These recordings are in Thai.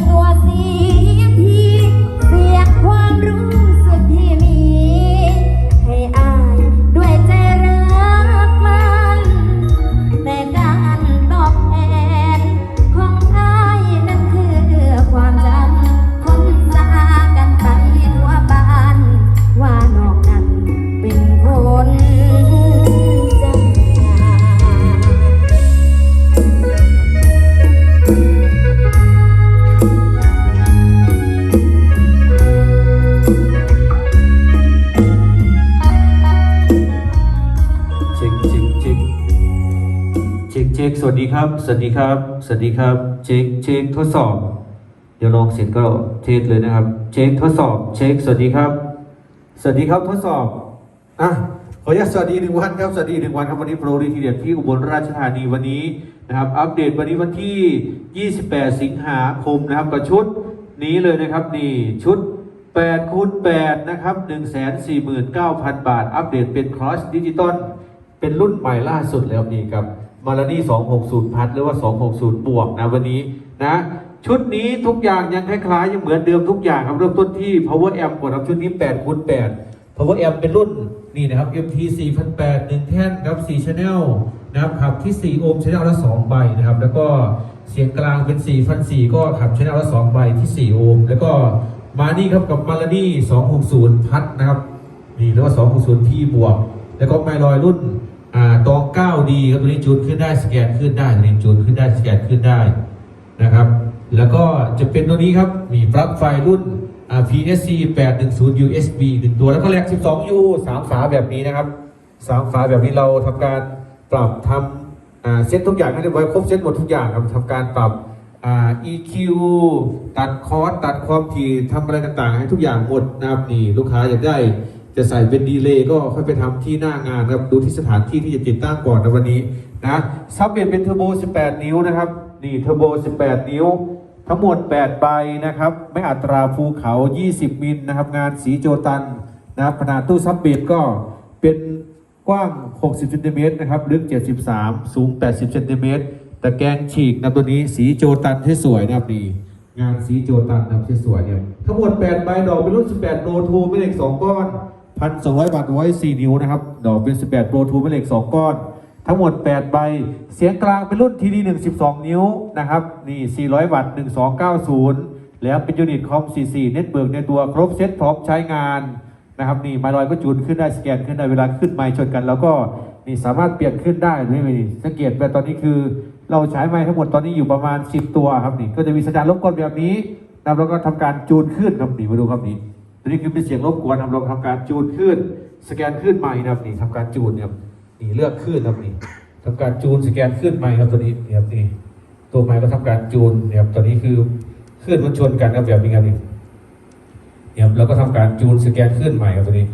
ตัวเสียทีเสียความรู้ ช็คสวัสดีครับ สวัสดีครับ สวัสดีครับ เช็คเช็คทดสอบ เดี๋ยวลองเสร็จก็เทสเลยนะครับ เช็คทดสอบ เช็คสวัสดีครับ สวัสดีครับทดสอบอะขออนุญาตสวัสดีหนึ่งวันครับสวัสดีหนึ่งวันครับวันนี้โปรดีทีเด็ดที่อุบลราชธานีวันนี้นะครับ อัปเดตวันนี้วันที่ 28 สิงหาคมนะครับกับชุดนี้เลยนะครับนี่ชุด8คูณ8นะครับ149,000 บาท อัปเดตเป็นครอสดิจิตอล เป็นรุ่นใหม่ล่าสุดแล้วนี่ครับมารานี่260 พัดหรือว่า 260 บวกนะวันนี้นะชุดนี้ทุกอย่างยังคล้ายๆยังเหมือนเดิมทุกอย่างครับเริ่มต้นที่ power amp ก่อนครับชุดนี้8คูณ8 power amp เป็นรุ่นนี่นะครับ MT 4008 1 แท่นครับ 4 channel นะครับขับที่ 4 โอห์ม channel ละ 2 ใบนะครับ แล้วก็เสียงกลางเป็น4,400ก็ขับ channel ละ 2 ใบที่ 4 โอห์ม แล้วก็มานี่ครับกับมารานี่260 พัดนะครับนี่เรียกว่า 260 P บวก แล้วก็ไมลอยรุ่น ตอง 9D ครับตัวนี้จูนขึ้นได้สแกนขึ้นได้ตัวนี้จูนขึ้นได้สแกนขึ้นได้นะครับ แล้วก็จะเป็นตัวนี้ครับ มีปลั๊กไฟรุ่นอ่า PSC 810 USB หนึ่งตัวแล้วก็แลก 12U สามฝาแบบนี้นะครับสามฝาแบบนี้เราทำการปรับทำเซ็ตทุกอย่างให้เรียบร้อยครบเซ็ตหมดทุกอย่างครับทำการปรับอ่า EQ ตัดคอร์สตัดความถี่ทำอะไรต่างๆ ให้ทุกอย่างหมดนะครับนี่ลูกค้าอยากได้ จะใส่เป็นดีเลย์ก็ค่อยไปทำที่หน้างานครับดูที่สถานที่ที่จะติดตั้งก่อนในวันนี้นะซับเบเป็นเทอร์โบ 18 นิ้วนะครับนี่เทอร์โบ 18 นิ้ว ทั้งหมด 8 ใบนะครับ ไม่อัตราภูเขา 20 มิลนะครับ งานสีโจตันนะครับขนาดตู้ซับเบดก็เป็นกว้าง 60 เซนติเมตรนะครับ ลึก 73 สูง 80 เซนติเมตรตะแกงฉีกนะตัวนี้สีโจตันที่สวยนะครับดีงานสีโจตันนะครับที่สวยเนี่ยทั้งหมด 8 ใบดอกเป็นรุ่น18โลทูไม่เหล็ก2ก้อน 1,200บาทไว้4นิ้วนะครับ ดอกเป็น18โลทูไม่เหล็ก2ก้อน ทั้งหมด8ใบ เสียงกลางเป็นรุ่นทีดี1 12นิ้วนะครับ นี่400วัตต์1290แล้วเป็นยูนิตคอม44เน็ตเบิร์กในตัวครบเซ็ตพร้อมใช้งานนะครับนี่ไมลอยก็จูนขึ้นได้สแกนขึ้นได้เวลาขึ้นไมชนกัน แล้วก็นี่สามารถเปลี่ยนขึ้นได้ด้วยนี่สังเกตไปตอนนี้คือเราใช้ไมค์ทั้งหมดตอนนี้อยู่ประมาณ 10 ตัวครับนี่ก็จะมีสัญญาณรบกวนแบบนี้นะแล้วก็ทำการจูนขึ้นครับนี่มาดูครับนี่ นี้คือเป็นเสียงรบกวนทำเราทำการจูนขึ้น สแกนขึ้นใหม่นะครับนี่ทำการจูนเนี่ยครับนี่เลือกขึ้นนะครับนี่ทำการจูนสแกนขึ้นใหม่ครับตัวนี้เนี่ยครับนี่ตัวใหม่ก็ทำการจูนเนี่ยครับตัวนี้คือขึ้นมันชนกันครับแบบนี้ครับนี่เนี่ยครับแล้วก็ทำการจูนสแกนขึ้นใหม่ครับตัวนี้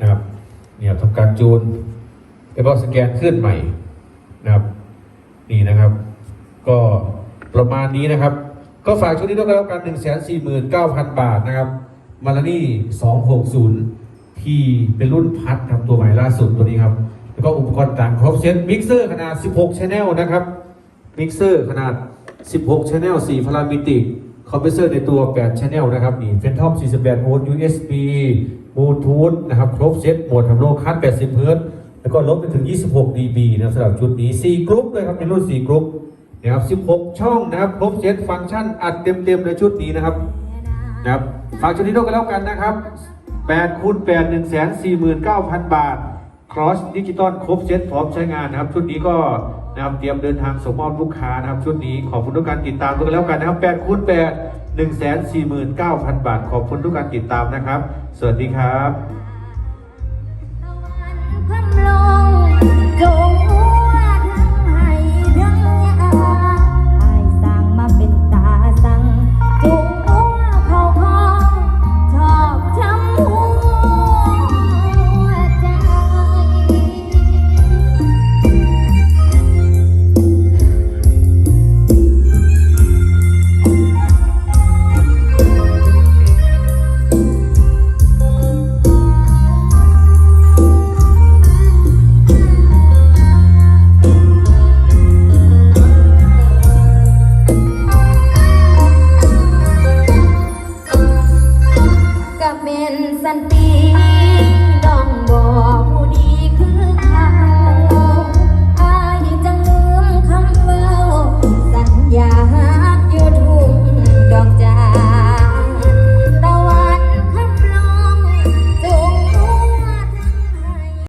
นะครับเนี่ยครับทำการจูนแล้วก็สแกนขึ้นใหม่นะครับ นี่นะครับ ก็ประมาณนี้นะครับ ก็ฝากชุดนี้ด้วยกันแล้วกัน1 4 9 0 0 0บาทนะครับ มาลานี่260 ที่เป็นรุ่นพัดครับตัวใหม่ล่าสุดตัวนี้ครับ แล้วก็อุปกรณ์ต่างครบเซตมิกเซอร์ขนาด 16 Channel นะครับมิกเซอร์ขนาด 16 Channel 4พารามิติคอมเพรสเซอร์ในตัว 8 Channel นะครับนี่เฟนทอม48โวลต์ USB บลูทูธนะครับ ครบเซตโหมดทำโลคัส80เฮิร์ตแล้วก็ลดไปถึง 26 dB นะครับสำหรับชุดนี้ 4 กรุ๊ปเลยครับเป็นรุ่น 4 กรุ๊ปนะครับ 16 ช่องนะครับ ครบเซตฟังก์ชันอัดเต็มๆในชุดนี้นะครับ นะครับฝากชุดนี้ด้วยกันแล้วกันนะครับ8คูณ8 1 4 9 0 0 บาท Cross ดิจิตอลครบเซ็ตพร้อมใช้งานนะครับ ชุดนี้ก็นะครับเตรียมเดินทางส่งมอบลูกค้านะครับ ชุดนี้ขอบคุณทุกการติดตามด้วยกันแล้วกันนะครับ8คูณ8 1 4 9 0 0 บาท ขอบคุณทุกการติดตามนะครับ สวัสดีครับต